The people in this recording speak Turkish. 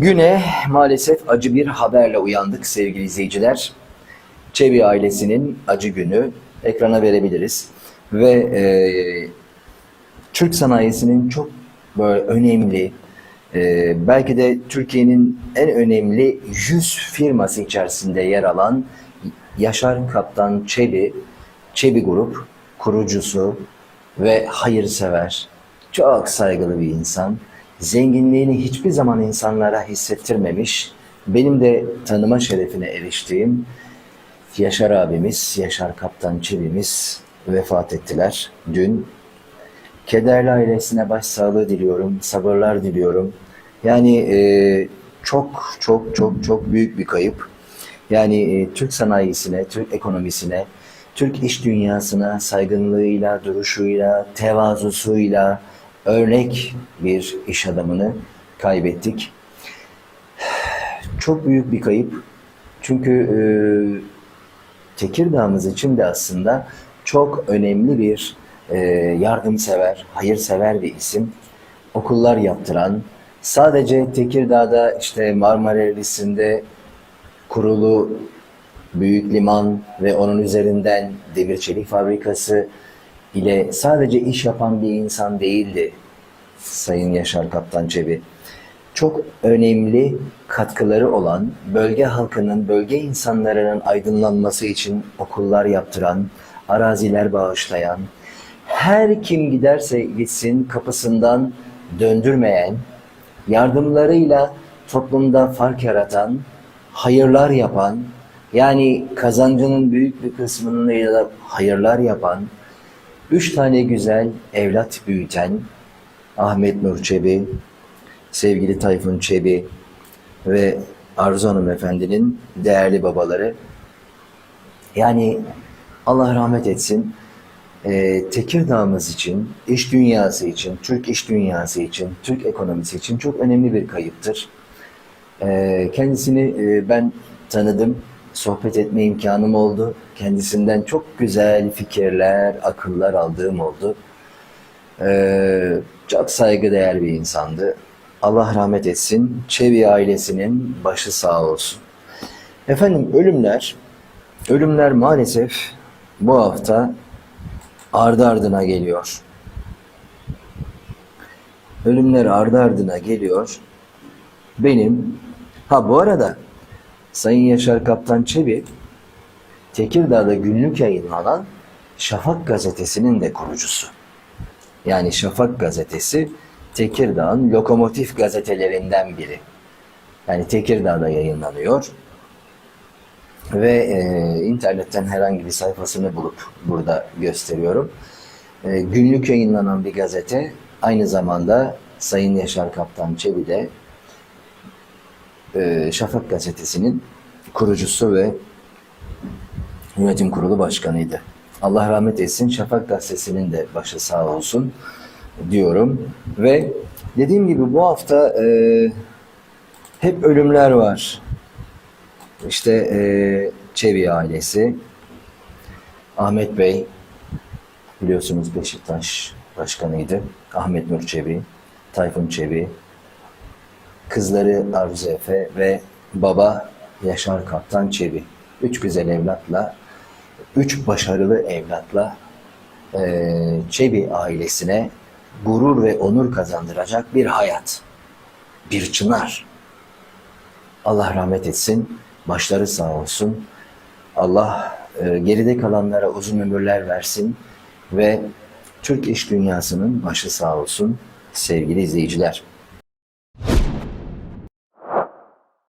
Güne maalesef acı bir haberle uyandık sevgili izleyiciler. Çebi ailesinin acı günü ekrana verebiliriz. Ve e, Türk sanayisinin çok böyle önemli, e, belki de Türkiye'nin en önemli 100 firması içerisinde yer alan Yaşar Kaptan Çebi, Çebi Grup kurucusu ve hayırsever, çok saygılı bir insan. Zenginliğini hiçbir zaman insanlara hissettirmemiş, benim de tanıma şerefine eriştiğim Yaşar abimiz, Yaşar Kaptan Çebi'miz vefat ettiler dün. Kederli ailesine başsağlığı diliyorum, sabırlar diliyorum. Yani e, çok çok çok çok büyük bir kayıp. Yani e, Türk sanayisine, Türk ekonomisine, Türk iş dünyasına saygınlığıyla, duruşuyla, tevazusuyla örnek bir iş adamını kaybettik. Çok büyük bir kayıp. Çünkü e, Tekirdağ'ımız için de aslında çok önemli bir e, yardımsever, hayırsever bir isim. Okullar yaptıran, sadece Tekirdağ'da işte Marmara Erlisi'nde kurulu büyük liman ve onun üzerinden demir çelik fabrikası ile sadece iş yapan bir insan değildi Sayın Yaşar Kaptan Çebi. Çok önemli katkıları olan, bölge halkının, bölge insanlarının aydınlanması için okullar yaptıran, araziler bağışlayan, her kim giderse gitsin kapısından döndürmeyen, yardımlarıyla toplumda fark yaratan, hayırlar yapan, yani kazancının büyük bir kısmını hayırlar yapan, üç tane güzel evlat büyüten Ahmet Nur Çebi, sevgili Tayfun Çebi ve Arzu Hanım Efendi'nin değerli babaları. Yani Allah rahmet etsin. Ee, Tekirdağ'ımız için, iş dünyası için, Türk iş dünyası için, Türk ekonomisi için çok önemli bir kayıptır. Ee, kendisini e, ben tanıdım, sohbet etme imkanım oldu. Kendisinden çok güzel fikirler, akıllar aldığım oldu. Ee, çok saygıdeğer bir insandı. Allah rahmet etsin. Çevi ailesinin başı sağ olsun. Efendim ölümler, ölümler maalesef bu hafta ardı ardına geliyor. Ölümler ardı ardına geliyor. Benim, ha bu arada Sayın Yaşar Kaptan Çebi, Tekirdağ'da günlük yayınlanan Şafak gazetesinin de kurucusu. Yani Şafak gazetesi Tekirdağ'ın lokomotif gazetelerinden biri. Yani Tekirdağ'da yayınlanıyor. Ve e, internetten herhangi bir sayfasını bulup burada gösteriyorum. E, günlük yayınlanan bir gazete. Aynı zamanda Sayın Yaşar Kaptan Çebi de e, Şafak gazetesinin kurucusu ve yönetim kurulu başkanıydı. Allah rahmet etsin. Şafak gazetesinin de başı sağ olsun diyorum. Ve dediğim gibi bu hafta e, hep ölümler var. İşte e, Çevi ailesi, Ahmet Bey biliyorsunuz Beşiktaş başkanıydı. Ahmet Nur Çevi, Tayfun Çevi, kızları Arzu Efe ve baba Yaşar Kaptan Çevi. Üç güzel evlatla, üç başarılı evlatla e, Çebi ailesine gurur ve onur kazandıracak bir hayat. Bir çınar. Allah rahmet etsin. Başları sağ olsun. Allah e, geride kalanlara uzun ömürler versin ve Türk iş dünyasının başı sağ olsun sevgili izleyiciler.